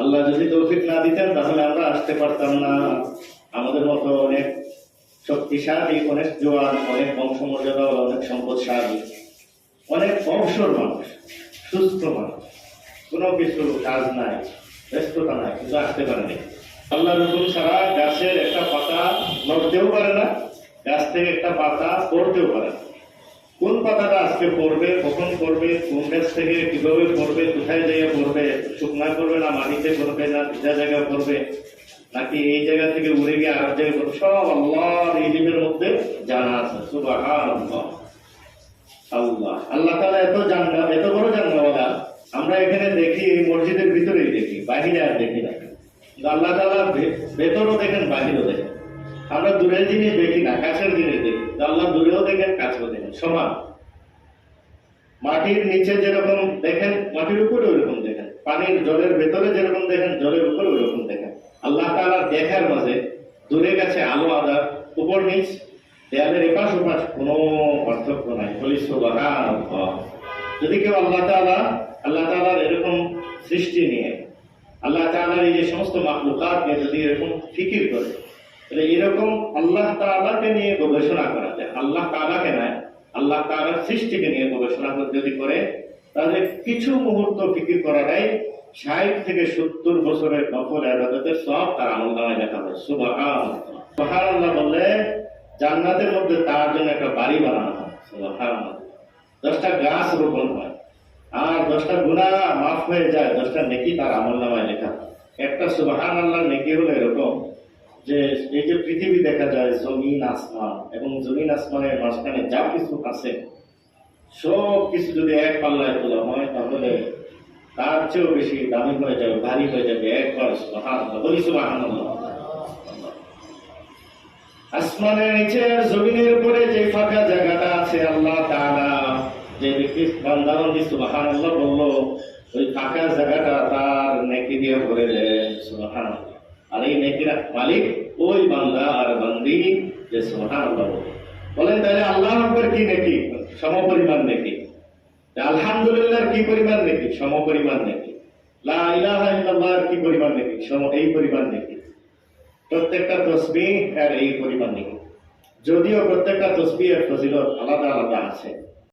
আল্লাহ যদি তৌফিক না দিতেন, তাহলে আমরা আসতে পারতাম না। আমাদের মতো অনেক শক্তিশালী, অনেক জোয়ান, অনেক বংশমর্যাদা, অনেক সম্পদশালী, অনেক অবসর মানুষ, সুস্থ মানুষ। কোনো কিছু কাজ নাই, ব্যস্ততা নাই, কিন্তু আসতে পারেনি। আল্লাহ রসুল ছাড়া গাছের একটা পাতা নড়তেও পারে না, গাছ থেকে একটা পাতা পড়তেও পারে না। কোন পাতাটা আজকে পড়বে, কখন পড়বে, কোন গাছ থেকে কীভাবে পড়বে, কোথায় জায়গায় পড়বে, শুকনা করবে না, মাটিতে পড়বে না, ভিজা জায়গায় পড়বে, নাকি এই জায়গা থেকে উড়ে গিয়ে আর জায়গায় সব আল্লাহর ইলিমের মধ্যে জানা আছে। সুবহানাল্লাহ। আল্লাহ। আল্লাহ তাআলা এত জানলা এত বড় জানলা আমরা এখানে দেখি, এই মসজিদের ভিতরেই দেখি, বাহিরে আর দেখি না। আল্লাহ তালা ভেতরও দেখেন, বাহিরেও দেখেন। আমরা দূরের জিনিস দেখি না, কাছের জিনিস দেখি। আল্লাহ দূরেও দেখেন কাছেও দেখেন সমান। মাটির নিচে যেরকম দেখেন, মাটির উপরে ওইরকম দেখেন। পানির জলের ভেতরে যেরকম দেখেন, জলের উপরে ওইরকম দেখেন। আল্লাহ তাআলা দেখার মাঝে দূরে গেছে আলো আদার উপর নিচ, দেয়ালের এপাশ ওপাশ কোনো পার্থক্য নাই। যদি কেউ আল্লাহ তাআলা, আল্লাহ তালার এরকম সৃষ্টি নিয়ে, আল্লাহ তাআলার এই যে সমস্ত মাকলুকাত নিয়ে যদি এরকম ফিকির করে তাহলে এরকম আল্লাহ তালাকে নিয়ে গবেষণা করা যায়। আল্লাহ তাআলাকে নয় আল্লাহ তাআলার সৃষ্টিকে নিয়ে গবেষণা যদি করে, তাহলে কিছু মুহূর্ত ফিকির করাটাই ষাট থেকে সত্তর বছরের নফল আবাদতের সব তার আমল নামায় লেখা হয়। সুবহানাল্লাহ। সুবহানাল্লাহ বললে জান্নাতের মধ্যে তার জন্য একটা বাড়ি বানানো হয়। সুবহানাল্লাহ। দশটা গাছ রোপণ হয়। আর দশটা গুণা মাফ হয়ে যায়, দশটা নেকি তার আমল নামায় লেখা একটা সুবাহান আল্লাহ নেকি হলো এরকম যে এই যে পৃথিবী দেখা যায়, জমিন, আসমান, এবং জমিন, আসমানের মাঝখানে যা কিছু আছে, সব কিছু যদি এক পাল্লায় তোলা হয়, তাহলে তার চেয়েও বেশি দামি হয়ে যাবে, ভারী হয়ে যাবে, একবার সুবাহান বলি সুবাহান আসমানের নিচে, জমিনের উপরে যে ফাঁকা জায়গাটা আছে, আল্লাহ তাআলা যে ব্যক্তি বান্দাবন্দি সুবহানাল্লাহ বলল, ওই ফাঁকা জায়গাটা তার নেকি দিয়ে ভরে দেন সুবহানাল্লাহ। আর এই নেকির মালিক, ওই বান্দা আর বান্দি যে বলে। বলেন, তাহলে আল্লাহ আকবার কি নেকি? সমপরিমাণ নেকি। আলহামদুলিল্লাহ কি পরিমাণ নেকি? সমপরিমাণ নেকি। লা ইলাহা ইল্লাল্লাহর কি পরিমাণ নেকি? সম, এই পরিমাণ নেকি। প্রত্যেকটা তসবিহ এর এই পরিমাণ নেই যদিও প্রত্যেকটা তসবিহের ফজিলত আলাদা আলাদা আছে।